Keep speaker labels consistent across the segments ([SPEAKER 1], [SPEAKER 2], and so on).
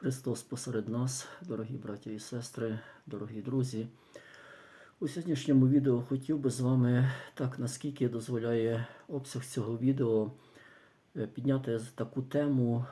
[SPEAKER 1] Христос посеред нас, дорогі браття і сестри, дорогі друзі. У сьогоднішньому відео хотів би з вами, так наскільки дозволяє обсяг цього відео, е, підняти таку тему,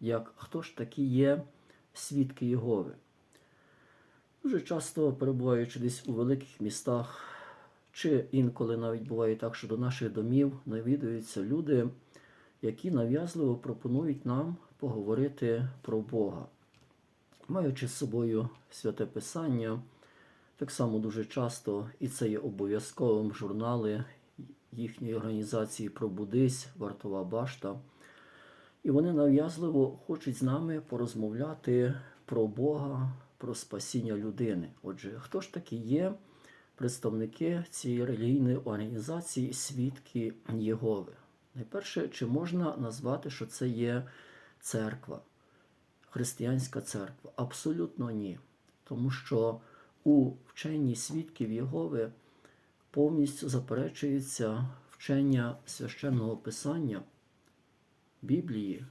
[SPEAKER 1] як хто ж такі є свідки Єгови. Дуже часто перебуваючи десь у великих містах, чи інколи навіть буває так, що до наших домів навідуються люди, які нав'язливо пропонують нам поговорити про Бога, маючи з собою святе Писання, так само дуже часто, і це є обов'язковим журнали їхньої організації Пробудись, Вартова Башта. І вони нав'язливо хочуть з нами порозмовляти про Бога, про спасіння людини. Отже, хто ж таки є представники цієї релігійної організації, свідки Єгови? Найперше, чи можна назвати, що це є церква, християнська церква? Абсолютно ні. Тому що у вченні свідків Єгови повністю заперечується вчення священного писання Біблії,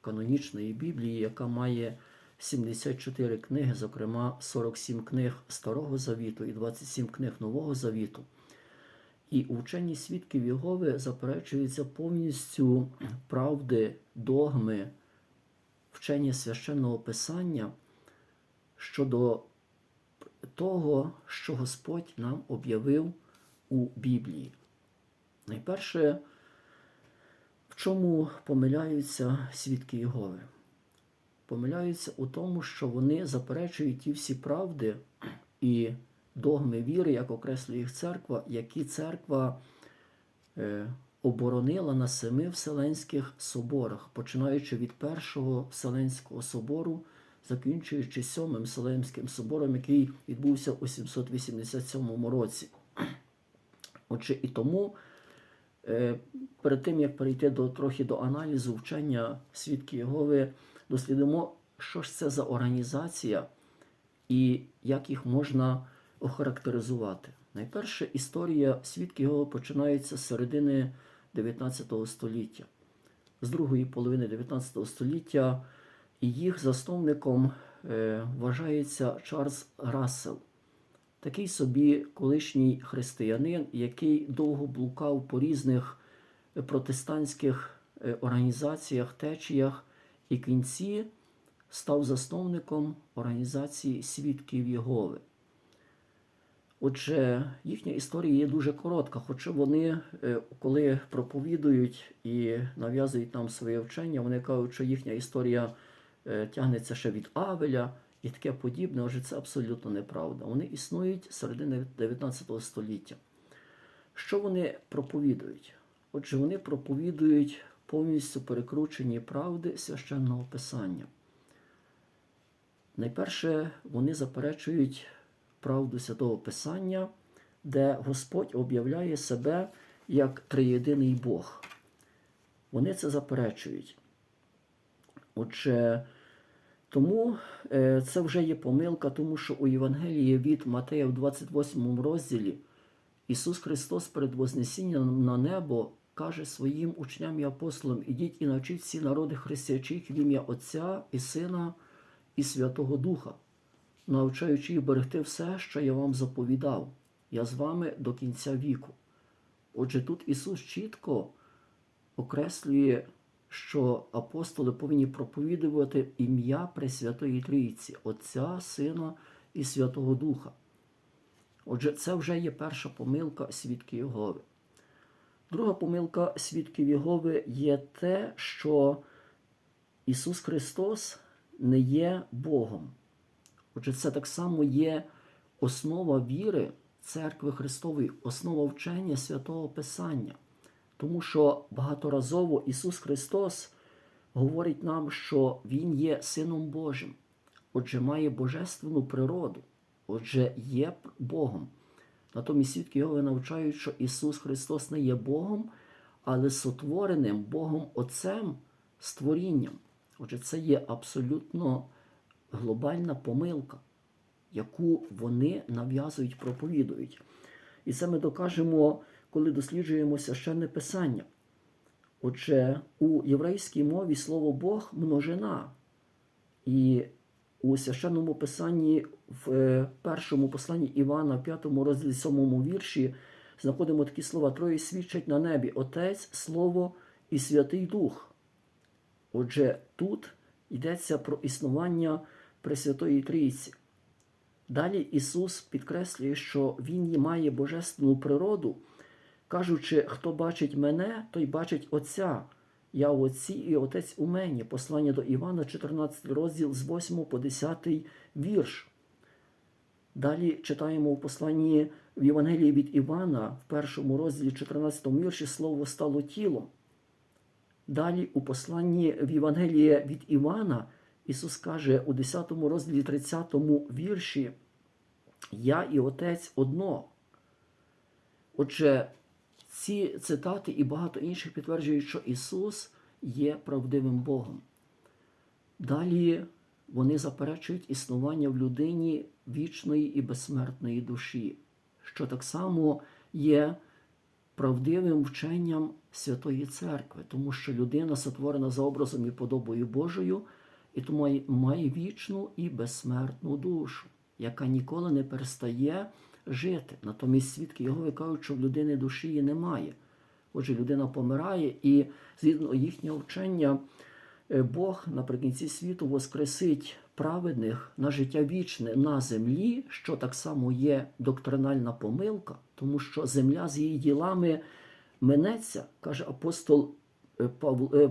[SPEAKER 1] канонічної Біблії, яка має 74 книги, зокрема 47 книг Старого Завіту і 27 книг Нового Завіту. І у вченні свідків Єгови заперечується повністю правди, догми, вчення священного писання щодо того, що Господь нам об'явив у Біблії. Найперше, в чому помиляються свідки Єгови? Помиляються у тому, що вони заперечують ті всі правди і догми віри, як окреслює їх церква, які церква е, оборонила на семи Вселенських соборах, починаючи від Першого Вселенського собору, закінчуючи сьомим Вселенським собором, який відбувся у 787 році. Отже, і тому е, перед тим як перейти до трохи до аналізу вчення свідки Єгови, дослідимо, що ж це за організація і як їх можна охарактеризувати. Найперше, історія свідків Єгови починається з середини 19 століття, з другої половини 19 століття, і їх засновником е, вважається Чарльз Рассел, такий собі колишній християнин, який довго блукав по різних протестантських е, організаціях, течіях, і кінці став засновником організації Свідків Єгови. Отже, їхня історія є дуже коротка, хоча вони, е, коли проповідують і нав'язують нам своє вчення, вони кажуть, що їхня історія е, тягнеться ще від Авеля і таке подібне, отже, це абсолютно неправда. Вони існують середини 19 століття. Що вони проповідують? Отже, вони проповідують повністю перекручені правди священного писання. Найперше, вони заперечують правду святого Писання, де Господь об'являє себе як триєдиний Бог. Вони це заперечують. Отже, тому е, це вже є помилка, тому що у Євангелії від Матея в 28 розділі Ісус Христос перед Вознесінням на небо каже своїм учням і апостолам: ідіть і навчіть всі народи християчих в ім'я Отця і Сина і Святого Духа, навчаючи їх берегти все, що я вам заповідав. Я з вами до кінця віку. Отже, тут Ісус чітко окреслює, що апостоли повинні проповідувати ім'я Пресвятої Трійці, Отця, Сина і Святого Духа. Отже, це вже є перша помилка свідків Єгови. Друга помилка свідків Єгови є те, що Ісус Христос не є Богом. Отже, це так само є основа віри Церкви Христової, основа вчення святого Писання. Тому що багаторазово Ісус Христос говорить нам, що Він є Сином Божим, отже, має божественну природу, отже, є Богом. Натомість свідки Його навчають, що Ісус Христос не є Богом, але сотвореним Богом Отцем створінням. Отже, це є абсолютно глобальна помилка, яку вони нав'язують, проповідують. І це ми докажемо, коли досліджуємо священне писання. Отже, у єврейській мові слово Бог множина, І у священному писанні в е, першому посланні Івана, 5 розділі 7 вірші, знаходимо такі слова: Троє свідчать на небі Отець, Слово і Святий Дух. Отже, тут йдеться про існування Пресвятої Трійці. Далі Ісус підкреслює, що Він має божественну природу, кажучи, хто бачить мене, той бачить Отця. Я в Отці і Отець у мені. Послання до Івана, 14 розділ з 8 по 10 вірш. Далі читаємо в посланні в Євангелії від Івана, в першому розділі 14 вірші, слово стало тілом. Далі у посланні в Євангелії від Івана Ісус каже у 10 розділі 30 вірші: Я і Отець одно. Отже, ці цитати і багато інших підтверджують, що Ісус є правдивим Богом. Далі вони заперечують існування в людині вічної і безсмертної душі, що так само є правдивим вченням Святої Церкви, тому що людина сотворена за образом і подобою Божою, і тому має- вічну і безсмертну душу, яка ніколи не перестає жити. Натомість свідки Його кажуть, що в людини душі її немає. Отже, людина помирає, і згідно їхнього вчення, е, Бог наприкінці світу воскресить праведних на життя вічне на землі, що так само є доктринальна помилка, тому що земля з її ділами минеться, каже апостол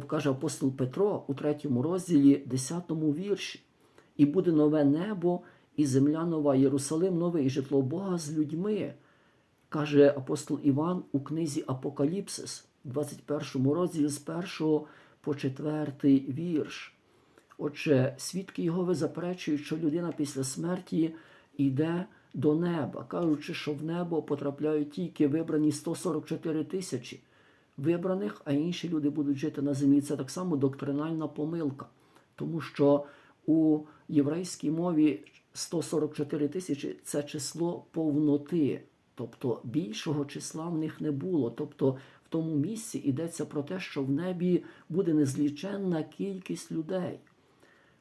[SPEAKER 1] каже апостол Петро у третьому розділі, 10 вірші. І буде нове небо, і земля нова, Єрусалим новий, і житло Бога з людьми, каже апостол Іван у книзі Апокаліпсис, 21 розділі з 1 по 4 вірш. Отже, свідки Єгови заперечують, що людина після смерті йде до неба, кажучи, що в небо потрапляють тільки вибрані 144 тисячі вибраних, а інші люди будуть жити на землі. Це так само доктринальна помилка, тому що у єврейській мові 144 тисячі це число повноти, тобто більшого числа в них не було. Тобто в тому місці йдеться про те, що в небі буде незліченна кількість людей.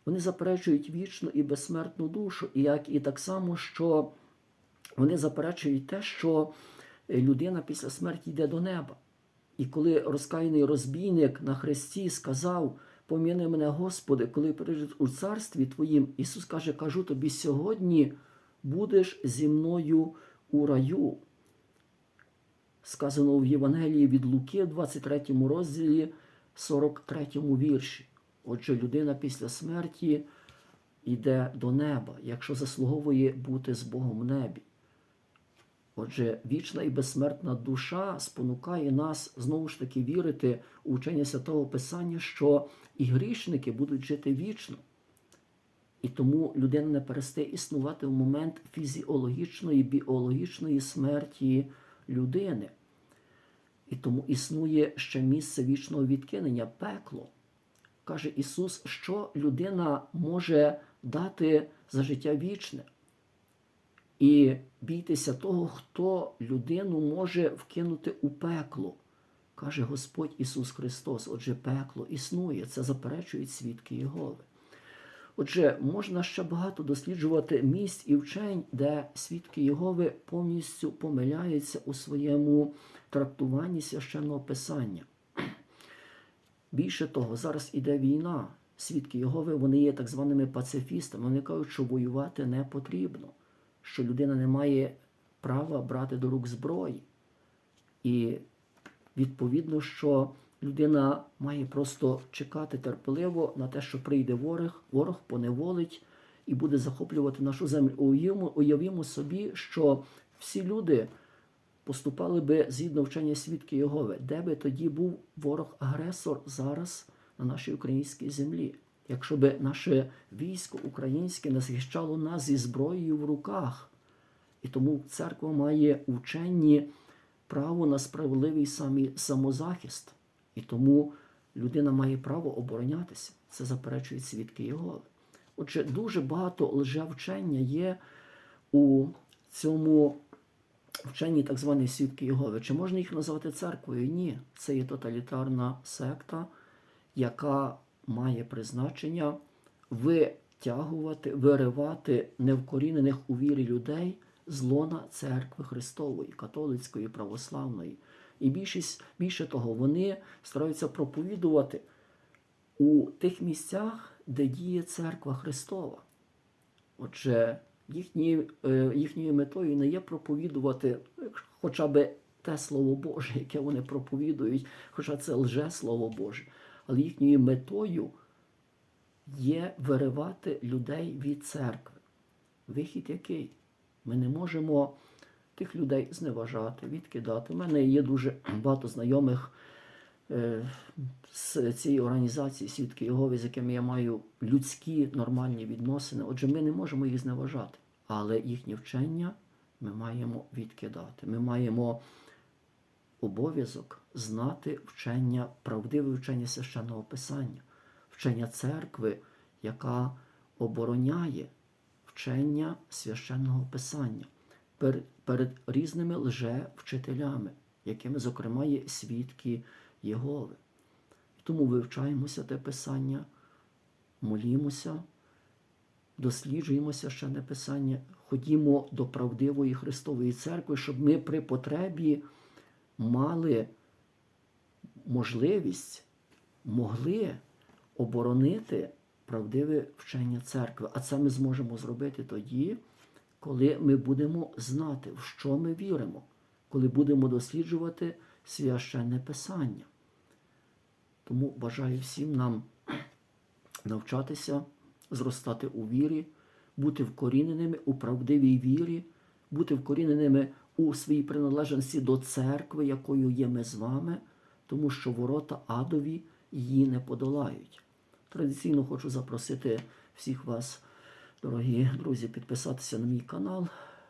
[SPEAKER 1] Вони заперечують вічну і безсмертну душу, і як і так само, що вони заперечують те, що людина після смерті йде до неба. І коли розкаяний розбійник на хресті сказав: Пом'яни мене, Господи, коли прийдеш у царстві Твоїм, Ісус каже, кажу тобі, сьогодні будеш зі мною у раю. Сказано в Євангелії від Луки, в 23 розділі, 43 вірші. Отже, людина після смерті йде до неба, якщо заслуговує бути з Богом в небі. Отже, вічна і безсмертна душа спонукає нас знову ж таки вірити у вчення святого Писання, що і грішники будуть жити вічно. І тому людина не перестає існувати в момент фізіологічної, біологічної смерті людини. І тому існує ще місце вічного відкинення, пекло. Каже Ісус, що людина може дати за життя вічне. І бійтеся того, хто людину може вкинути у пекло, каже Господь Ісус Христос. Отже, пекло існує, це заперечують свідки Єгови. Отже, можна ще багато досліджувати місць і вчень, де свідки Єгови повністю помиляються у своєму трактуванні священного писання. Більше того, зараз іде війна. Свідки Єгови, вони є так званими пацифістами. Вони кажуть, що воювати не потрібно, що людина не має права брати до рук зброї. І відповідно, що людина має просто чекати терпеливо на те, що прийде ворог, ворог поневолить і буде захоплювати нашу землю. Уявімо, уявімо собі, що всі люди поступали би згідно вчення свідки Єгови, де би тоді був ворог-агресор зараз на нашій українській землі. Якщо би наше військо українське не нас зі зброєю в руках. І тому церква має вченні право на справедливий самі самозахист. І тому людина має право оборонятися. Це заперечують свідки Єгови. Отже, дуже багато лжевчення є у цьому вченні так звані свідки Єгови. Чи можна їх назвати церквою? Ні. Це є тоталітарна секта, яка має призначення витягувати, виривати невкорінених у вірі людей з лона церкви Христової, католицької, православної. І більшість, більше того, вони стараються проповідувати у тих місцях, де діє церква Христова. Отже, їхні, е, їхньою метою не є проповідувати хоча б те Слово Боже, яке вони проповідують, хоча це лже Слово Боже, але їхньою метою є виривати людей від церкви. Вихід який? Ми не можемо тих людей зневажати, відкидати. У мене є дуже багато знайомих е, з цієї організації Свідки Єгови, з якими я маю людські нормальні відносини. Отже, ми не можемо їх зневажати, але їхнє вчення ми маємо відкидати. Ми маємо обов'язок знати вчення, правдиве вчення священного писання, вчення церкви, яка обороняє вчення священного писання перед, різними лжевчителями, якими, зокрема, є свідки Єгови. Тому вивчаємося те писання, молімося, досліджуємо священне писання, ходімо до правдивої Христової церкви, щоб ми при потребі мали можливість, могли оборонити правдиве вчення церкви. А це ми зможемо зробити тоді, коли ми будемо знати, в що ми віримо, коли будемо досліджувати священне писання. Тому бажаю всім нам навчатися, зростати у вірі, бути вкоріненими у правдивій вірі, бути вкоріненими у своїй приналежності до церкви, якою є ми з вами, тому що ворота адові її не подолають. Традиційно хочу запросити всіх вас, дорогі друзі, підписатися на мій канал.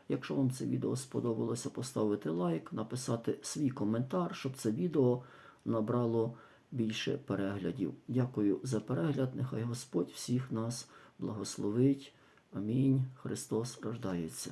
[SPEAKER 1] Якщо вам це відео сподобалося, поставити лайк, написати свій коментар, щоб це відео набрало більше переглядів. Дякую за перегляд. Нехай Господь всіх нас благословить. Амінь. Христос рождається.